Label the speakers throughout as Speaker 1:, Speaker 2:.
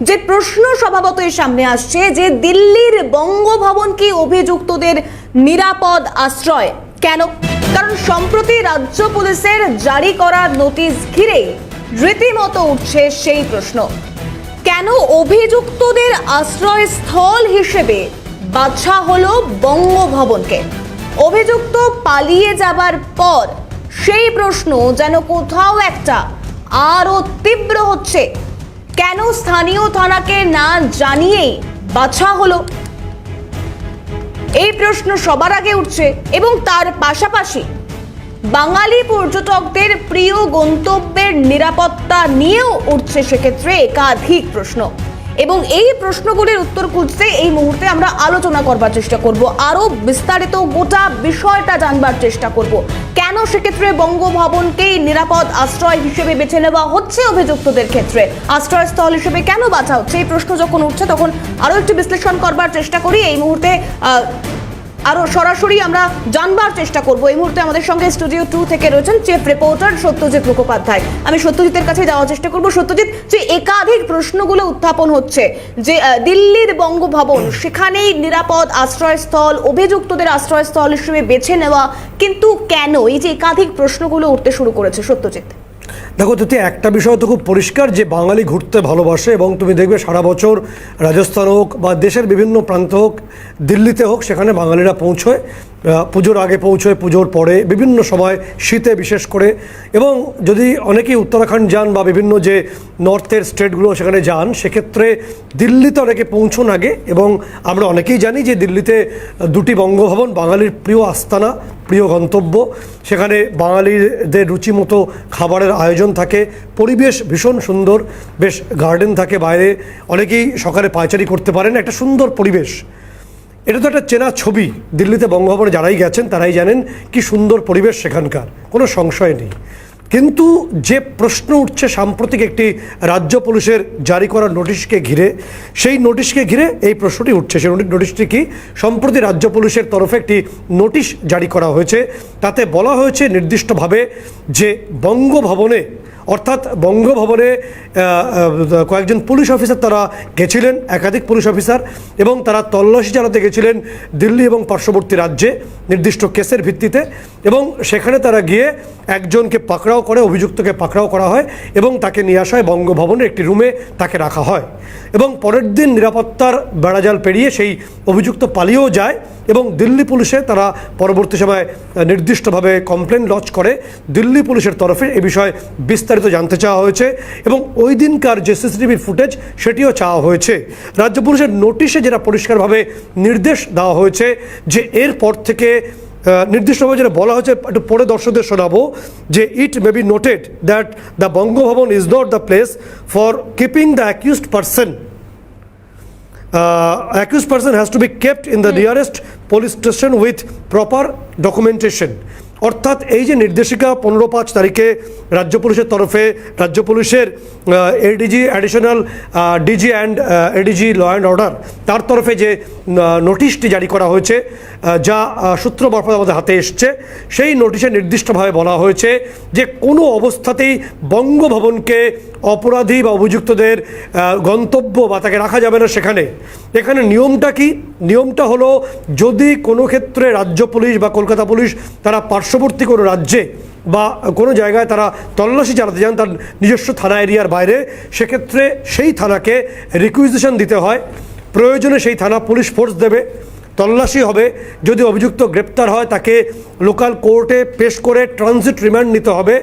Speaker 1: যে প্রশ্ন স্বভাবতই সামনে আসছে যে দিল্লির বঙ্গভবন কি অভিযুক্তদের নিরাপদ আশ্রয়? কেন? কারণ সম্প্রতি রাজ্য পুলিশের জারি করা নোটিশ ঘিরে রীতিমতো উঠছে সেই প্রশ্ন। কেন অভিযুক্তদের আশ্রয়স্থল হিসেবে বাছা হলো বঙ্গভবনকে? অভিযুক্ত পালিয়ে যাবার পর সেই প্রশ্ন যেন কোথাও একটা আরও তীব্র হচ্ছে। কেন স্থানীয় থানাকে না জানিয়ে বাছা হলো? এই প্রশ্ন সবার আগে উঠছে এবং তার পাশাপাশি বাঙালি পর্যটকদের প্রিয় গন্তব্যের নিরাপত্তা নিয়েও উঠছে সেক্ষেত্রে একাধিক প্রশ্ন। এবং এই প্রশ্নগুলির উত্তর খুঁজতে এই মুহূর্তে আমরা আলোচনা করবার চেষ্টা করব। আরও বিস্তারিত গোটা বিষয়টা জানবার চেষ্টা করব। কেন সেক্ষেত্রে বঙ্গভবনকেই নিরাপদ আশ্রয় হিসেবে বেছে নেওয়া হচ্ছে অভিযুক্তদের ক্ষেত্রে? আশ্রয়স্থল হিসেবে কেন বাছা হচ্ছে? এই প্রশ্ন যখন উঠছে তখন আরও একটু বিশ্লেষণ করবার চেষ্টা করি। এই মুহূর্তে আহ, আরও সরাসরি আমরা জানবার চেষ্টা করব। এই মুহূর্তে আমাদের সঙ্গে স্টুডিও টু থেকে রয়েছেন চিফ রিপোর্টার সত্যজিৎ মুখোপাধ্যায়। আমি সত্যজিতের কাছে যাওয়ার চেষ্টা করব। সত্যজিৎ যে একাধিক প্রশ্নগুলো উত্থাপন হচ্ছে, যে দিল্লির বঙ্গভবন, সেখানেই নিরাপদ আশ্রয়স্থল, অভিযুক্তদের আশ্রয়স্থল হিসেবে বেছে নেওয়া, কিন্তু কেন এই যে একাধিক প্রশ্নগুলো উঠতে শুরু করেছে সত্যজিৎ?
Speaker 2: দেখো তুই একটা বিষয় তো খুব পরিষ্কার যে বাঙালি ঘুরতে ভালোবাসে এবং তুমি দেখবে সারা বছর রাজস্থান হোক বা দেশের বিভিন্ন প্রান্ত হোক, দিল্লিতে হোক, সেখানে বাঙালিরা পৌঁছয় পুজোর আগে পৌঁছয়, পুজোর পরে, বিভিন্ন সময় শীতে বিশেষ করে। এবং যদি অনেকেই উত্তরাখণ্ড যান বা বিভিন্ন যে নর্থের স্টেটগুলো সেখানে যান, সেক্ষেত্রে দিল্লিতে অনেকে পৌঁছন আগে এবং আমরা অনেকেই জানি যে দিল্লিতে দুটি বঙ্গভবন বাঙালির প্রিয় আস্তানা প্রিয় গন্তব্য। সেখানে বাঙালিদের রুচি মতো খাবারের আয়োজন থাকে। পরিবেশ ভীষণ সুন্দর। বেশ গার্ডেন থাকে বাইরে। অনেকেই সকালে পায়চারি করতে পারেন। একটা সুন্দর পরিবেশ। এটা তো একটা চেনা ছবি। দিল্লিতে বঙ্গভবনে যারাই গেছেন, তারাই জানেন কি সুন্দর পরিবেশ সেখানকার। কোনো সংশয় নেই। কিন্তু যে প্রশ্ন উঠছে সাম্প্রতিক একটি রাজ্য পুলিশের জারি করা নোটিশকে ঘিরে, সেই নোটিশকে ঘিরে এই প্রশ্নটি উঠছে। সেই নোটিশটি কি? সম্প্রতি রাজ্য পুলিশের তরফে একটি নোটিশ জারি করা হয়েছে। তাতে বলা হয়েছে নির্দিষ্টভাবে যে বঙ্গভবনে অর্থাৎ বঙ্গভবনে কয়েকজন পুলিশ অফিসার তারা গেছিলেন, একাধিক পুলিশ অফিসার, এবং তারা তল্লাশি চালাতে গেছিলেন দিল্লি এবং পার্শ্ববর্তী রাজ্যে নির্দিষ্ট কেসের ভিত্তিতে, এবং সেখানে তারা গিয়ে একজনকে পাকড়াও করে, অভিযুক্তকে পাকড়াও করা হয়, এবং তাকে নিয়ে আসা হয় বঙ্গভবনের একটি রুমে তাকে রাখা হয়। এবং পরের দিন নিরাপত্তার বেড়াজাল পেরিয়ে সেই অভিযুক্ত পালিয়েও যায়, এবং দিল্লি পুলিশে তারা পরবর্তী সময় নির্দিষ্টভাবে কমপ্লেন লঞ্চ করে। দিল্লি পুলিশের তরফে এ বিষয়ে বিস্তারিত জানতে চাওয়া হয়েছে এবং ওই দিনকার যে সিসিটিভির ফুটেজ সেটিও চাওয়া হয়েছে। রাজ্য পুলিশের নোটিশে যেটা পরিষ্কারভাবে নির্দেশ দেওয়া হয়েছে যে এরপর থেকে নির্দিষ্টভাবে যেটা বলা হয়েছে একটু পরে দর্শকদের শোনাবো যে it may be noted that the Bangabhaban is not the place for keeping the accused person accused person has to be kept in the nearest police station with proper documentation. অর্থাৎ এই যে নির্দেশিকা পনেরো পাঁচ তারিখে রাজ্য পুলিশের তরফে, রাজ্য পুলিশের ADG additional DG and ADG law and order তার তরফে যে নোটিশটি জারি করা হয়েছে যা সূত্র মারফত আমাদের হাতে এসছে, সেই নোটিশে নির্দিষ্টভাবে বলা হয়েছে যে কোনো অবস্থাতেই বঙ্গভবনকে অপরাধী বা অভিযুক্তদের গন্তব্য বা তাকে রাখা যাবে না সেখানে। এখানে নিয়মটা কি? নিয়মটা হলো যদি কোনো ক্ষেত্রে রাজ্য পুলিশ বা কলকাতা পুলিশ তারা পার্শ্ববর্তী কোনো রাজ্যে বা কোনো জায়গায় তারা তল্লাশি চালাতে যান তার নিজস্ব থানা এরিয়ার বাইরে, সেক্ষেত্রে সেই থানাকে রিকুইজিশন দিতে হয়। প্রয়োজনে সেই থানা পুলিশ ফোর্স দেবে। তল্লাশি হবে। যদি অভিযুক্ত গ্রেপ্তার হয় তাকে লোকাল কোর্টে পেশ করে ট্রানজিট রিমান্ড নিতে হবে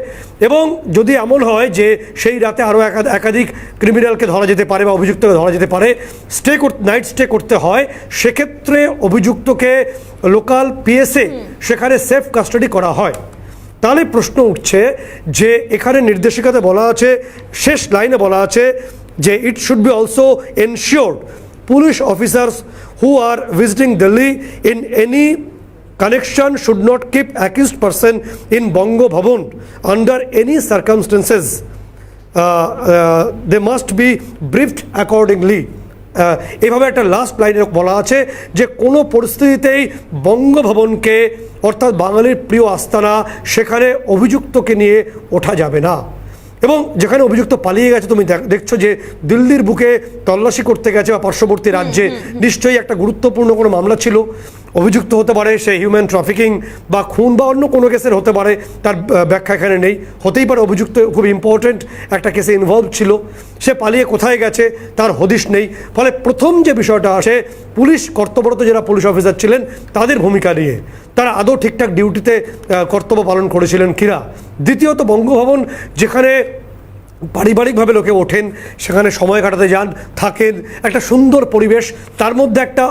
Speaker 2: এবং যদি এমন হয় যে সেই রাতে আরও একাধিক ক্রিমিনালকে ধরা যেতে পারে বা অভিযুক্তকে ধরা যেতে পারে স্টে নাইট স্টে করতে হয়। সেক্ষেত্রে অভিযুক্তকে লোকাল পিএসএ সেখানে সেফ কাস্টাডি করা হয়। তাহলে প্রশ্ন উঠছে যে এখানে নির্দেশিকাতে বলা আছে শেষ লাইনে বলা আছে যে it should be also ensured police officers who are visiting Delhi in any connection should not keep accused person in Bongo Bhavan under any circumstances. Uh, uh, they must be briefed accordingly. এভাবে একটা last লাইনে বলা আছে যে কোনো পরিস্থিতিতেই বঙ্গভবনকে অর্থাৎ বাঙালির প্রিয় আস্তানা সেখানে অভিযুক্তকে নিয়ে ওঠা যাবে না এবং যেখানে অভিযুক্ত পালিয়ে গেছে তুমি দেখ- দেখছ যে দিল্লির বুকে তল্লাশি করতে গেছে বা পার্শ্ববর্তী রাজ্যে। নিশ্চয়ই একটা গুরুত্বপূর্ণ কোনো মামলা ছিল। অভিযুক্ত হতে পারে, সে হিউম্যান ট্রাফিকিং বা খুন বা অন্য কোনো কেসের হতে পারে, তার ব্যাখ্যা এখানে নেই। হতেই পারে অভিযুক্ত, খুব ইম্পর্ট্যান্ট একটা কেসে ইনভলভ ছিল। সে পালিয়ে কোথায় গেছে, তার হদিশ নেই। ফলে প্রথম যে বিষয়টা আসে, পুলিশ কর্তব্যরত যারা পুলিশ অফিসার ছিলেন, তাদের ভূমিকা নিয়ে। তারা আদৌ ঠিকঠাক ডিউটিতে কর্তব্য পালন করেছিলেন কিনা? দ্বিতীয়ত বঙ্গভবন, যেখানে পারিবারিকভাবে লোকে ওঠেন সেখানে সময় কাটাতে যান থাকেন। একটা সুন্দর পরিবেশ। তার মধ্যে একটা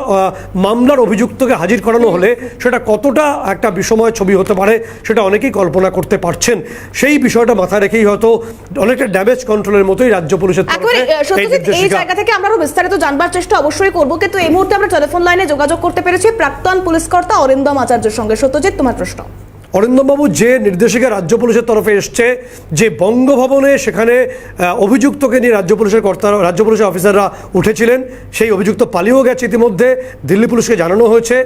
Speaker 2: মামলার অভিযুক্তকে হাজির করানো হলে সেটা কতটা একটা বিষময় ছবি হতে পারে সেটা অনেকেই কল্পনা করতে পারছেন। সেই বিষয়টা মাথায় রেখেই হয়তো অনেকটা ড্যামেজ কন্ট্রোলের মতোই রাজ্য পুলিশের এই
Speaker 1: জায়গা থেকে আমরা আরও বিস্তারিত জানবার চেষ্টা অবশ্যই করব। কিন্তু এই মুহূর্তে আমরা টেলিফোন লাইনে যোগাযোগ করতে পেরেছি প্রাক্তন পুলিশ কর্তা অরিন্দম আচার্যের সঙ্গে। সত্যজিৎ তোমার প্রশ্ন।
Speaker 2: অরিন্দমবাবু যে নির্দেশিকা রাজ্য পুলিশের তরফে এসছে, যে বঙ্গভবনে সেখানে অভিযুক্তকে নিয়ে রাজ্য পুলিশের কর্তারা, রাজ্য পুলিশের অফিসাররা উঠেছিলেন, সেই অভিযুক্ত পালিয়েও গেছে ইতিমধ্যে, দিল্লি পুলিশকে জানানো হয়েছে।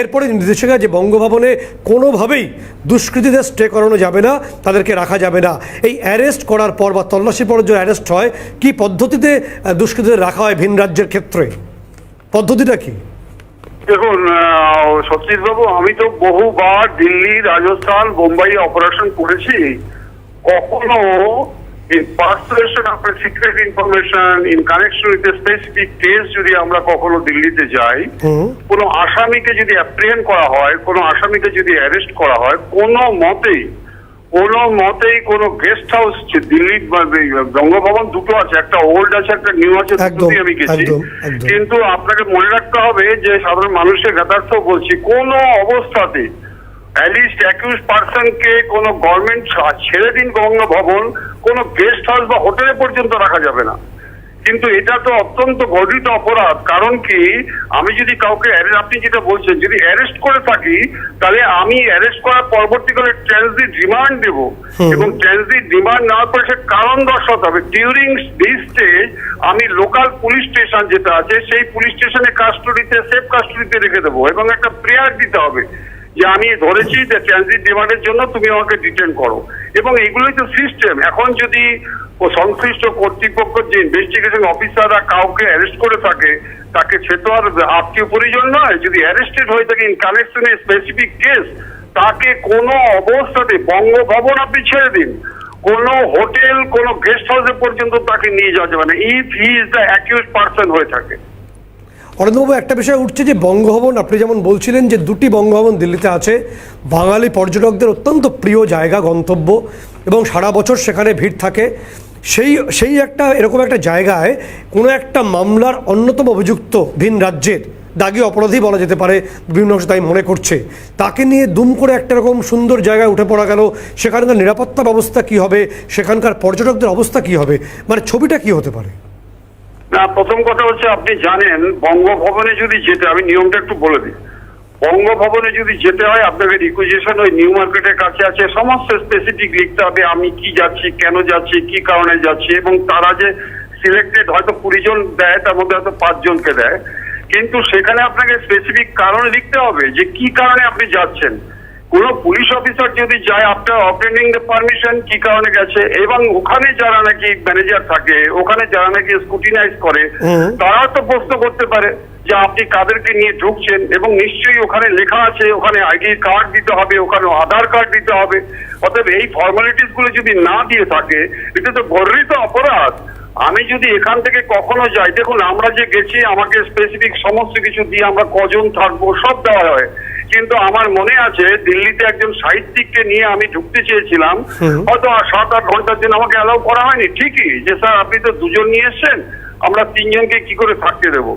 Speaker 2: এরপরে নির্দেশিকা যে বঙ্গভবনে কোনোভাবেই দুষ্কৃতীদের স্টে করানো যাবে না, তাদেরকে রাখা যাবে না। এই অ্যারেস্ট করার পর বা তল্লাশি পর যে অ্যারেস্ট হয়, কি পদ্ধতিতে দুষ্কৃতীদের রাখা হয় ভিন রাজ্যের ক্ষেত্রে? পদ্ধতিটা কি?
Speaker 3: দেখুন সত্যজিৎ বাবু আমি তো বহুবার দিল্লি রাজস্থান বোম্বাই অপারেশন করেছি কখনো percolation of secret information in connection with specific case যদি আমরা কখনো দিল্লিতে যাই। কোনো আসামিকে যদি অ্যাপ্রিহেন্ড করা হয় কোনো আসামিকে যদি অ্যারেস্ট করা হয় কোনো মতেই কোনো মতেই কোন গেস্ট হাউস দিল্লির বঙ্গভবন দুটো আছে একটা ওল্ড আছে একটা নিউ আছে আমি গেছি। কিন্তু আপনাকে মনে রাখতে হবে যে সাধারণ মানুষের যথার্থ বলছি কোন অবস্থাতে অ্যালিস্ট অ্যাকিউজ পার্সনকে কোন গভর্নমেন্ট ছেড়ে দিন বঙ্গভবন কোন গেস্ট হাউস বা হোটেলে পর্যন্ত রাখা যাবে না কিন্তু এটা তো অত্যন্ত গর্বিত অপরাধ। কারণ কি আমি যদি কাউকে আপনি যেটা বলছেন যদি অ্যারেস্ট করে থাকি তাহলে আমি অ্যারেস্ট করার পরবর্তীকালে ট্রানজিট রিমান্ড দেব। এবং ট্রানজিট রিমান্ড নেওয়ার পরে সে কারণ দর্শাতে হবে ডিউরিং দিস স্টেজ আমি লোকাল পুলিশ স্টেশন যেটা আছে সেই পুলিশ স্টেশনে কাস্টডিতে সেফ কাস্টডিতে রেখে দেবো। এবং একটা প্রেয়ার দিতে হবে। যে আমি ধরেছি যে ট্রানজিট ডিমান্ডের জন্য তুমি আমাকে ডিটেন করো। এবং এইগুলোই তো সিস্টেম এখন যদি সংশ্লিষ্ট কর্তৃপক্ষ যে ইনভেস্টিগেশন অফিসাররা কাউকে অ্যারেস্ট করে থাকে, তাকে সে তো আর আত্মীয় পরিজন নয়। যদি অ্যারেস্টেড হয়ে থাকে ইন কানেকশন স্পেসিফিক কেস তাকে কোনো অবস্থাতে বঙ্গভবন আপনি ছেড়ে দিন। কোনো হোটেল কোনো গেস্ট হাউসে পর্যন্ত তাকে নিয়ে যাওয়া যাবে না। If he is the accuse person হয়ে থাকে।
Speaker 2: অরবিন্দবাবু একটা বিষয় উঠছে যে বঙ্গভবন, আপনি যেমন বলছিলেন যে দুটি বঙ্গভবন দিল্লিতে আছে, বাঙালি পর্যটকদের অত্যন্ত প্রিয় জায়গা, গন্তব্য, এবং সারা বছর সেখানে ভিড় থাকে। সেই সেই একটা, এরকম একটা জায়গায় কোনো একটা মামলার অন্যতম অভিযুক্ত ভিন রাজ্যের, দাগি অপরাধী বলা যেতে পারে, বিভিন্ন অংশ তাই মনে করছে, তাকে নিয়ে দুম করে একটা রকম সুন্দর জায়গায় উঠে পড়া গেল সেখানকার নিরাপত্তা ব্যবস্থা কী হবে, সেখানকার পর্যটকদের অবস্থা কী হবে মানে ছবিটা কী হতে পারে?
Speaker 3: না, প্রথম কথা হচ্ছে আপনি জানেন, বঙ্গভবনে যদি যেতে, আমি নিয়মটা একটু বলে দিই। বঙ্গভবনে যদি যেতে হয়, আপনাকে রিকুইজিশন ওই নিউ মার্কেটের কাছে আছে, সমস্ত স্পেসিফিক লিখতে হবে, আমি কি যাচ্ছি, কেন যাচ্ছি, কি কারণে যাচ্ছি, এবং তারা যে সিলেক্টেড হয়তো কুড়ি জন দেয়, তার মধ্যে হয়তো পাঁচজনকে দেয়। কিন্তু সেখানে আপনাকে স্পেসিফিক কারণ লিখতে হবে যে কি কারণে আপনি যাচ্ছেন। কোন পুলিশ অফিসার যদি যায় আফটার অবটেনিং দ্য পারমিশন কি কারণে গেছে? এবং ওখানে যারা নাকি ম্যানেজার থাকে ওখানে যারা নাকি স্কুটিনাইজ করে
Speaker 2: হুম।
Speaker 3: তারা তো প্রশ্ন করতে পারে যে আপনি কাদেরকে নিয়ে ঢুকছেন এবং নিশ্চয়ই ওখানে লেখা আছে ওখানে আইডি কার্ড দিতে হবে ওখানে আধার কার্ড দিতে হবে। অতএব এই ফর্মালিটিসগুলো যদি না দিয়ে থাকে এটা তো গর্বিত অপরাধ। আমি যদি এখান থেকে কখনো যাই দেখুন আমরা যে গেছি আমাকে স্পেসিফিক সমস্ত কিছু দিয়ে আমরা কজন থাকব সব দেওয়া হয়। কিন্তু আমার মনে আছে দিল্লিতে একজন সাহিত্যিককে নিয়ে আমি ঢুকতে চেয়েছিলাম। হয়তো সাত আট ঘণ্টার দিন আমাকে অ্যালাউ করা হয়নি। ঠিকই যে স্যার আপনি তো দুজন নিয়ে এসছেন আমরা তিনজনকে কি করে থাকতে দেবো?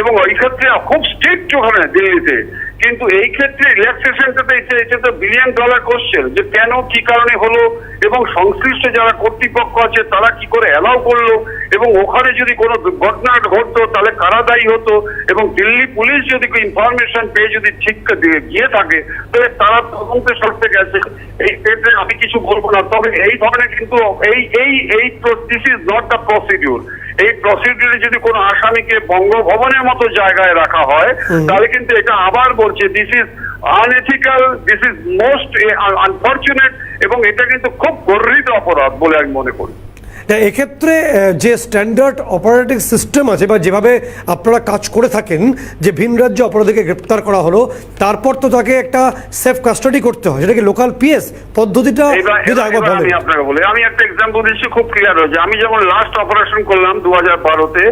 Speaker 3: এবং ওই ক্ষেত্রে খুব স্ট্রিক্ট ওখানে দিল্লিতে। কিন্তু এই ক্ষেত্রে রিল্যাক্সেশনটাতে এটা তো বিলিয়ন ডলার কোশ্চেন যে কেন কি কারণে হলো এবং সংশ্লিষ্ট যারা কর্তৃপক্ষ আছে তারা কি করে অ্যালাউ করল এবং ওখানে যদি কোনো ঘটনা ঘটতো তাহলে কারা দায়ী হতো এবং দিল্লি পুলিশ যদি ইনফরমেশন পেয়ে যদি ঠিক গিয়ে থাকে তাহলে তারা তদন্তের স্বার্থে গেছে। এই ক্ষেত্রে আমি কিছু বলব না তবে এই ধরনের কিন্তু এই এই এই this is not the procedure এই প্রসিডিউরে যদি কোনো আসামিকে বঙ্গভবনের মতো জায়গায় রাখা হয় তাহলে কিন্তু এটা আবার বলছে this is unethical this is most unfortunate এবং এটা কিন্তু খুব গর্বিত অপরাধ বলে আমি মনে করি।
Speaker 2: এক্ষেত্রে যে স্ট্যান্ডার্ড অপারেটিং সিস্টেম আছে বা যেভাবে আপনারা কাজ করে থাকেন যে ভিন রাজ্য অপরাধীকে গ্রেপ্তার করা হলো তারপর তো তাকে একটা সেফ কাস্টাডি করতে হয়। সেটা কি লোকাল পিএস পদ্ধতিটা
Speaker 3: আমি আপনাকে বলি আমি একটা এক্সাম্পল দিচ্ছি খুব ক্লিয়ার হয়েছে। আমি যখন লাস্ট অপারেশন করলাম দু হাজার বারোতে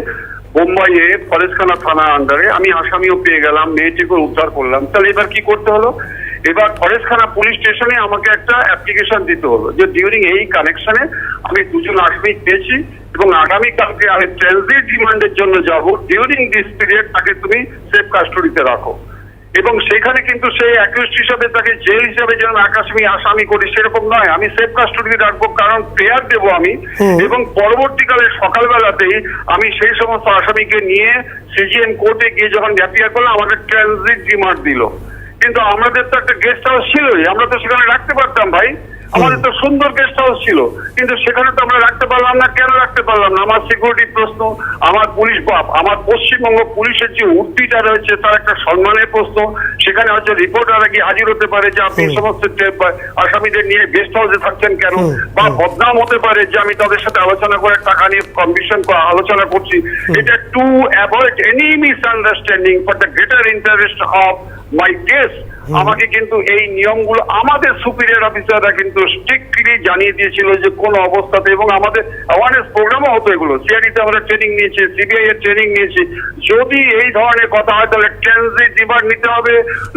Speaker 3: বোম্বাইয়ে ফরেজখানা থানা আন্ডারে আমি আসামিও পেয়ে গেলাম মেয়েটিকে উদ্ধার করলাম। তাহলে এবার কি করতে হলো? এবার ফরেস্টখানা পুলিশ স্টেশনে আমাকে একটা অ্যাপ্লিকেশন দিতে হলো যে ডিউরিং এই কানেকশনে আমি দুজন আসামি পেয়েছি এবং আগামীকালকে আমি ট্রানজিট রিমান্ডের জন্য যাব। ডিউরিং দিস পিরিয়ড তাকে তুমি সেফ কাস্টডিতে রাখো। এবং সেখানে কিন্তু সেই অ্যাকিউজ হিসাবে তাকে জেল হিসাবে যেন আকাশমি আসামি করি সেরকম নয়। আমি সেফ কাস্টডি রাখব কারণ প্রেয়ার দেব আমি। এবং পরবর্তীকালে সকালবেলাতেই আমি সেই সমস্ত আসামিকে নিয়ে সিজিএম কোর্টে গিয়ে যখন অ্যাপিয়ার করলাম আমাদের ট্রানজিট ডিমান্ড দিল। কিন্তু আমাদের তো একটা গেস্ট হাউস ছিলই আমরা তো সেখানে রাখতে পারতাম ভাই। আমাদের তো সুন্দর গেস্ট হাউস ছিল কিন্তু সেখানে তো আমরা রাখতে পারলাম না কেন রাখতে পারলাম না? আমার সিকিউরিটি প্রশ্ন আমার পুলিশ বাপ আমার পশ্চিমবঙ্গ পুলিশের যে উর্দিটা রয়েছে তার একটা সম্মানের প্রশ্ন। সেখানে হয়তো রিপোর্টাররা কি হাজির হতে পারে যে আপনি সমস্ত আসামিদের নিয়ে গেস্ট হাউসে থাকছেন কেন? বা বদনাম হতে পারে যে আমি তাদের সাথে আলোচনা করে টাকা নিয়ে কমিশন আলোচনা করছি। এটা to avoid any misunderstanding for the greater interest of my case আমাকে কিন্তু এই নিয়মগুলো আমাদের সুপিরিয়র অফিসাররা কিন্তু স্ট্রিক্টলি জানিয়ে দিয়েছিল যে কোন অবস্থাতে এবং আমাদের অ্যাওয়ারনেস প্রোগ্রামও হতো এগুলো। সিআইডিতে আমরা ট্রেনিং নিয়েছি সিবিআই এর ট্রেনিং নিয়েছি। যদি এই ধরনের কথা হয়, তাহলে ট্রানজিট রিমান্ড নিতে হবে।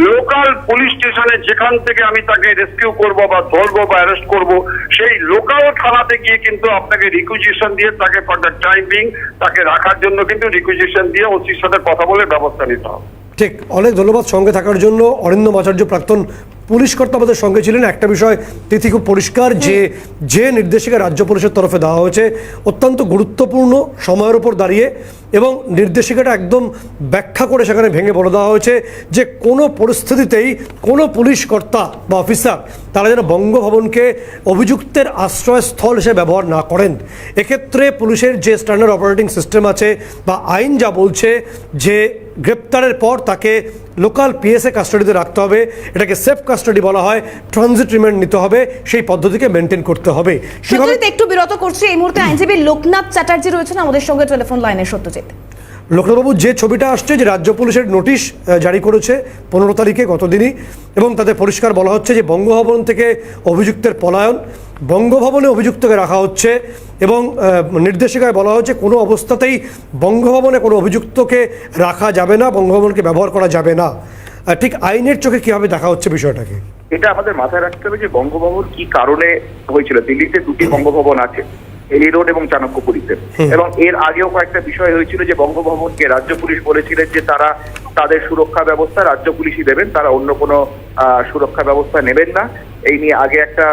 Speaker 3: লোকাল পুলিশ স্টেশনে যেখান থেকে আমি তাকে রেস্কিউ করব বা ধরবো বা অ্যারেস্ট করব, সেই লোকাল থানাতে গিয়ে কিন্তু আপনাকে রিকুইজিশন দিয়ে তাকে ফর দ্য টাইমিং তাকে রাখার জন্য কিন্তু রিকুইজিশন দিয়ে ওসির সাথে কথা বলে ব্যবস্থা নিতে হবে।
Speaker 2: ঠিক, অনেক ধন্যবাদ সঙ্গে থাকার জন্য। অরিন্দম আচার্য প্রাক্তন পুলিশ কর্তা আমাদের সঙ্গে ছিলেন। একটা বিষয়, তিথি খুব পরিষ্কার যে যে নির্দেশিকা রাজ্য পুলিশের তরফে দেওয়া হয়েছে, অত্যন্ত গুরুত্বপূর্ণ সময়ের উপর দাঁড়িয়ে এবং নির্দেশিকাটা একদম ব্যাখ্যা করে সেখানে ভেঙে বলে দেওয়া হয়েছে যে, কোনো পরিস্থিতিতেই কোনো পুলিশ কর্তা বা অফিসার তারা যেন বঙ্গভবনকে অভিযুক্তের আশ্রয়স্থল হিসেবে ব্যবহার না করেন। এক্ষেত্রে পুলিশের যে স্ট্যান্ডার্ড অপারেটিং সিস্টেম আছে বা আইন যা বলছে যে গ্রেপ্তারের পর তাকে লোকাল পিএসএ কাস্টাডিতে রাখতে হবে। এটাকে সেফ কাস্টাডি বলা হয়। ট্রানজিট রিমান্ড নিতে হবে। সেই পদ্ধতিকে মেনটেন করতে হবে।
Speaker 1: সত্যজিৎ একটু বিরত করছি। এই মুহূর্তে আইনজীবী লোকনাথ চ্যাটার্জি রয়েছেন আমাদের সঙ্গে টেলিফোন লাইনে। সত্যজিৎ।
Speaker 2: লোকনাথবাবু যে ছবিটা আসছে যে রাজ্য পুলিশের নোটিশ জারি করেছে পনেরো তারিখে গতদিনই এবং তাতে পরিষ্কার বলা হচ্ছে যে বঙ্গভবন থেকে অভিযুক্তের পলায়ন বঙ্গভবনে অভিযুক্তকে রাখা হচ্ছে এবং নির্দেশিকায় বলা হয়েছে কোনো অবস্থাতেই বঙ্গভবনে কোনো অভিযুক্তকে রাখা যাবে না, বঙ্গভবনকে ব্যবহার করা যাবে না। ঠিক আইনের চোখে কীভাবে দেখা হচ্ছে বিষয়টাকে?
Speaker 4: এটা আমাদের মাথায় রাখতে হবে যে বঙ্গভবন কি কারণে হয়েছিল? দিল্লিতে দুটি বঙ্গভবন আছে। এলি রোড এবং চাণক্যপুরীতে। এবং এর আগেও কয়েকটা বিষয় হয়েছিল যে বঙ্গভবনকে রাজ্য পুলিশ বলেছিলেন যে তারা তাদের সুরক্ষা ব্যবস্থা রাজ্য পুলিশই দেবেন তারা অন্য কোনো সুরক্ষা ব্যবস্থা নেবেন না। এই নিয়ে আগে একটা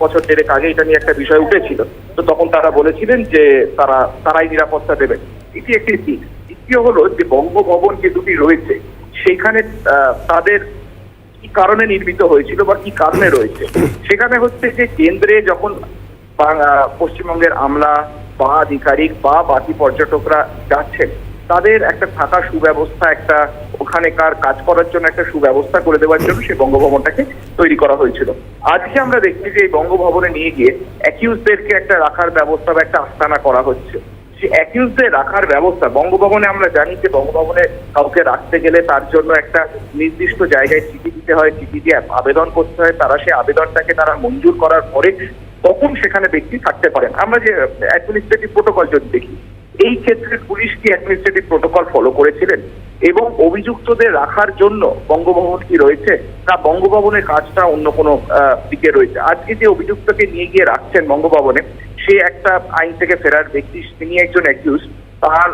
Speaker 4: বছর দেড়েক আগে এটা নিয়ে একটা বিষয় উঠেছিল। তো তখন তারা বলেছিলেন যে তারা তারাই নিরাপত্তা দেবেন। এটি একটি দিক। দ্বিতীয় হলো যে বঙ্গভবন যে দুটি রয়েছে সেখানে আহ, তাদের কি কারণে নির্মিত হয়েছিল বা কি কারণে রয়েছে? সেখানে হচ্ছে যে কেন্দ্রে যখন পশ্চিমবঙ্গের আমলা, বা আধিকারিক, বা বাকি পর্যটকরা যাচ্ছেন, তাদের একটা থাকার সুব্যবস্থা, একটা ওখানেকার কাজ করার জন্য একটা সুব্যবস্থা করে দেওয়ার জন্য সেই বঙ্গভবনটাকে তৈরি করা হয়েছিল। আজকে আমরা দেখছি যে এই বঙ্গভবনে নিয়ে গিয়ে অ্যাকিউজদেরকে একটা রাখার ব্যবস্থা বা একটা আস্তানা করা হচ্ছে। সে অ্যাকিউজদের রাখার ব্যবস্থা, বঙ্গভবনে আমরা জানি যে বঙ্গভবনে কাউকে রাখতে গেলে তার জন্য একটা নির্দিষ্ট জায়গায় চিঠি দিতে হয় চিঠি দিয়ে আবেদন করতে হয়, তারা সেই আবেদনটাকে তারা মঞ্জুর করার পরে তখন সেখানে ব্যক্তি থাকতে পারেন আমরা যে অ্যাডমিনিস্ট্রেটিভ প্রোটোকল যদি দেখি, এই ক্ষেত্রে পুলিশ কি অ্যাডমিনিস্ট্রেটিভ প্রোটোকল ফলো করেছিলেন? এবং অভিযুক্তদের রাখার জন্য বঙ্গভবন কি রয়েছে? না, বঙ্গভবনের কাজটা অন্য কোনো দিকে রয়েছে। আজকে যে অভিযুক্তকে নিয়ে গিয়ে রাখছেন বঙ্গভবনে, সে একটা আইন থেকে ফেরার ব্যক্তি, তিনি একজন অ্যাকিউজ তার,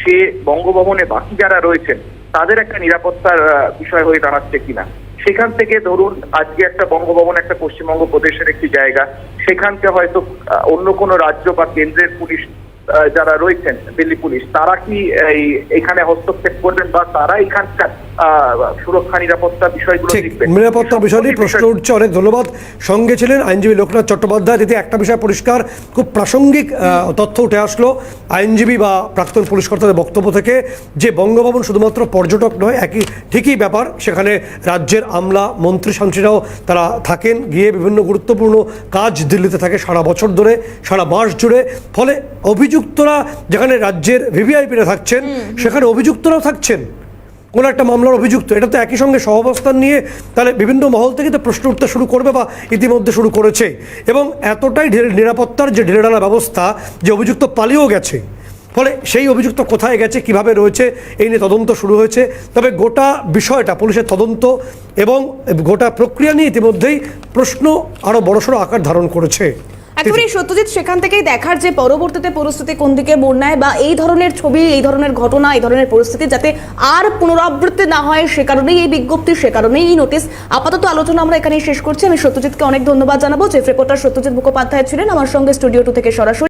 Speaker 4: সে বঙ্গভবনে বাকি যারা রয়েছেন, তাদের একটা নিরাপত্তার বিষয় হয়ে দাঁড়াচ্ছে কিনা? সেখান থেকে ধরুন আজকে একটা বঙ্গভবন একটা পশ্চিমবঙ্গ প্রদেশের একটি জায়গা, সেখানকে হয়তো অন্য কোনো রাজ্য বা কেন্দ্রের পুলিশ যারা রয়েছেন, দিল্লি পুলিশ, তারা কি এই এখানে হস্তক্ষেপ করবেন বা তারা এখানকার সুরক্ষা নিরাপত্তা বিষয়গুলো দেখবেন
Speaker 2: নিরাপত্তা বিষয় নিয়ে প্রশ্ন উঠছে অনেক ধন্যবাদ। সঙ্গে ছিলেন আইনজীবী লোকনাথ চট্টোপাধ্যায় দিদি একটা বিষয় পরিষ্কার খুব প্রাসঙ্গিক তথ্য উঠে আসলো। আইনজীবী বা প্রাক্তন পুলিশ কর্তাদের বক্তব্য থেকে যে বঙ্গভবন শুধুমাত্র পর্যটক নয় একই ঠিকই ব্যাপার। সেখানে রাজ্যের আমলা মন্ত্রী সান্ত্রীরাও তারা থাকেন গিয়ে বিভিন্ন গুরুত্বপূর্ণ কাজ দিল্লিতে থাকে সারা বছর ধরে সারা মাস জুড়ে। ফলে অভিযুক্তরা যেখানে রাজ্যের ভিভিআইপিরা থাকছেন সেখানে অভিযুক্তরাও থাকছেন। কোনো একটা মামলার অভিযুক্ত, এটা তো একই সঙ্গে সহাবস্থান নিয়ে তাহলে বিভিন্ন মহল থেকে তো প্রশ্ন উঠতে শুরু করবে বা ইতিমধ্যে শুরু করেছে। এবং এতটাই ঢিল- নিরাপত্তার যে ঢিলেঢালা ব্যবস্থা যে অভিযুক্ত পালিয়েও গেছে, ফলে সেই অভিযুক্ত কোথায় গেছে, কীভাবে রয়েছে, এই নিয়ে তদন্ত শুরু হয়েছে। তবে গোটা বিষয়টা, পুলিশের তদন্ত এবং গোটা প্রক্রিয়া নিয়ে ইতিমধ্যেই প্রশ্ন আরও বড়সড় আকার ধারণ করেছে।
Speaker 1: একেবারে সত্যজিৎ সেখান থেকেই দেখার যে পরবর্তীতে পরিস্থিতি কোন দিকে মোড় নেয় বা এই ধরনের ছবি এই ধরনের ঘটনা এই ধরনের পরিস্থিতি যাতে আর পুনরাবৃত্তি না হয় সে কারণেই এই বিজ্ঞপ্তি সে কারণেই এই নোটিস আপাতত আলোচনা আমরা এখানেই শেষ করছি। আমি সত্যজিৎকে অনেক ধন্যবাদ জানাব। চিফ রিপোর্টার সত্যজিৎ মুখোপাধ্যায় ছিলেন আমার সঙ্গে স্টুডিও টু থেকে সরাসরি।